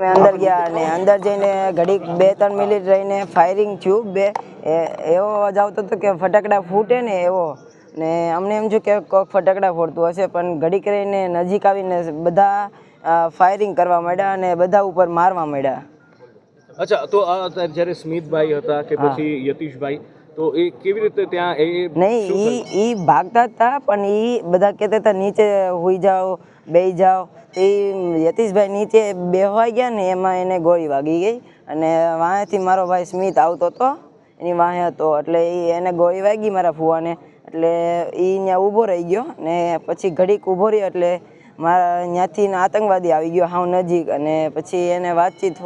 અમે અંદર ગયા અને અંદર જઈને ઘડીક બે ત્રણ મિનિટ રહીને ફાયરિંગ થયું બે એવો અવાજ આવતો હતો કે ફટાકડા ફૂટે ને એવો. ને અમને એમ થયું કે કોઈક ફટાકડા ફોડતું હશે પણ ઘડીક રહીને નજીક આવીને બધા ફાયરિંગ કરવા માંડ્યા અને બધા ઉપર મારવા માંડ્યા. અચ્છા તો જ્યારે સ્મિતભાઈ હતા કે પછી યતીશભાઈ તો એ કેવી રીતે ત્યાં એ નહીં ઈ ઈ ભાગતા હતા પણ ઈ બધા કહેતા હતા નીચે હોઈ જાઓ બેહી જાઓ. એ યતીશભાઈ નીચે બેહવાઈ ગયા ને એમાં એને ગોળી વાગી ગઈ અને વાંહેથી મારો ભાઈ સ્મિત આવતો હતો એની વાંહે હતો. એટલે એ એને ગોળી વાગી મારા ફુવાને એટલે એ ત્યાં ઊભો રહી ગયો ને પછી ઘડીક ઊભો રહ્યો એટલે મારા ત્યાંથી આતંકવાદી આવી ગયો હાવ નજીક. અને પછી એને વાતચીત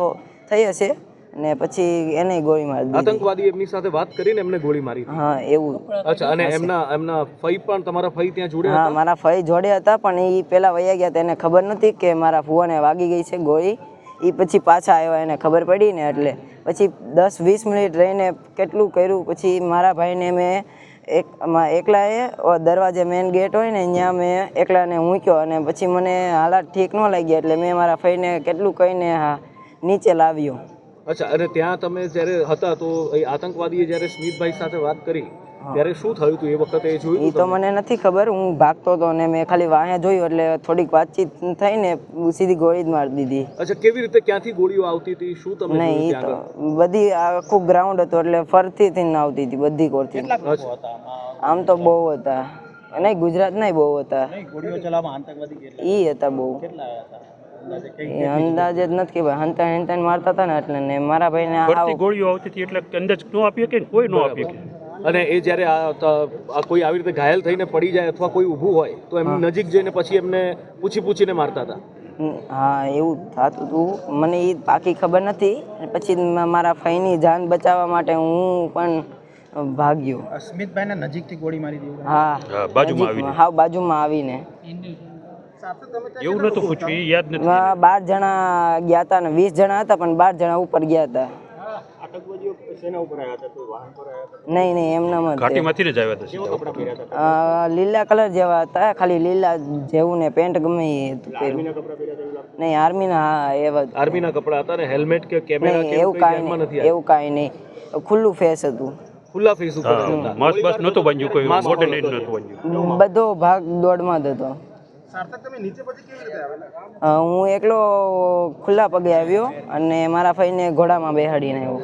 થઈ હશે. અને પછી એને ગોળી મારી દીધી. આતંકવાદી એમની સાથે વાત કરીને એમને ગોળી મારી હા એવું. અચ્છા અને એમના એમના ફઈ પણ તમારા ફઈ ત્યાં જોડે હા મારા ફઈ જોડે હતા પણ એ પેલા વયા ગયા તેને ખબર નથી કે મારા ફુવાને વાગી ગઈ છે ગોળી. એ પછી પાછા આવ્યા એને ખબર પડી ને એટલે. પછી દસ વીસ મિનિટ રહીને કેટલું કર્યું પછી મારા ભાઈને મેં એક એકલાએ દરવાજે મેન ગેટ હોય ને ત્યાં મેં એકલાને મૂક્યો અને પછી મને હાલાત ઠીક ન લાગી એટલે મેં મારા ફઈને કેટલું કહીને હા નીચે લાવ્યો. અચ્છા અને ત્યાં તમે જ્યારે હતા તો એ આતંકવાદીએ જ્યારે સ્મિતભાઈ સાથે વાત કરી ત્યારે શું થયું હતું એ વખતે એ જોયું એ તો મને નથી ખબર હું ભાગતો હતો ને મેં ખાલી વાંહે જોયું એટલે થોડીક વાતચીત થઈને સીધી ગોળી જ મારી દીધી. અચ્છા કેવી રીતે ક્યાંથી ગોળીઓ આવતી હતી? શું તમે નહીં એ તો બધી આખું ગ્રાઉન્ડ હતું એટલે ફરતી થઈને આવતી હતી બધી કોરથી? આમ? તો બહુ હતા. નહીં ગુજરાત નહીં બહુ હતા. ઈ હતા બહુ. એ અંદાજે જ નથી કે ભાઈ હંતા હંતા મારતા હતા ને એટલે ને મારા ભાઈને આવ ગોળીઓ આવતી હતી એટલે અંદાજ નો આપી કે કોઈ નો આપી કે? અને એ જ્યારે આ કોઈ આવી રીતે ઘાયલ થઈને પડી જાય અથવા કોઈ ઊભું હોય તો એમની નજીક જઈને પછી એમને પૂછી પૂછીને મારતા હતા? હા એવું થતું હતું મને એ પાકી ખબર નથી. પછી મારા ફઈની જાન બચાવવા માટે હું પણ ભાગ્યો. સ્મિતભાઈને નજીકથી ગોળી મારી દીધી. હા હા, બાજુમાં આવીને. હા બાજુમાં આવીને. એવું નતું પૂછ્યું એ યાદ નથી બાર જણા ગયા હતા ને વીસ જણા હતા પણ બાર જણા ઉપર ગયા હતા નહીં નહીં એમનામ ઘાટીમાંથી જ આવ્યા હતા લીલા કલર જેવા હતા ખાલી લીલા જેવું ને પેન્ટ ગમે એ હતું પહેર્યું. નહીં આર્મીના હા એવા આર્મીના કપડા હતા ને હેલ્મેટ કે કેમેરા કે એવું કાઈ નહીં એવું કાંઈ નહીં. ખુલ્લું ફેસ હતું. ખુલ્લા ફેસ ઉપર માસ્ક બસ નહોતું બાંધ્યું કોઈ મોઢે નહોતું. નહીં બાંધ્યું બધો ભાગ દોડમાં જ હતો. હું એકલો ખુલ્લા પગે આવ્યો અને મારા ભાઈને ઘોડામાં બેહાડીને આવ્યો.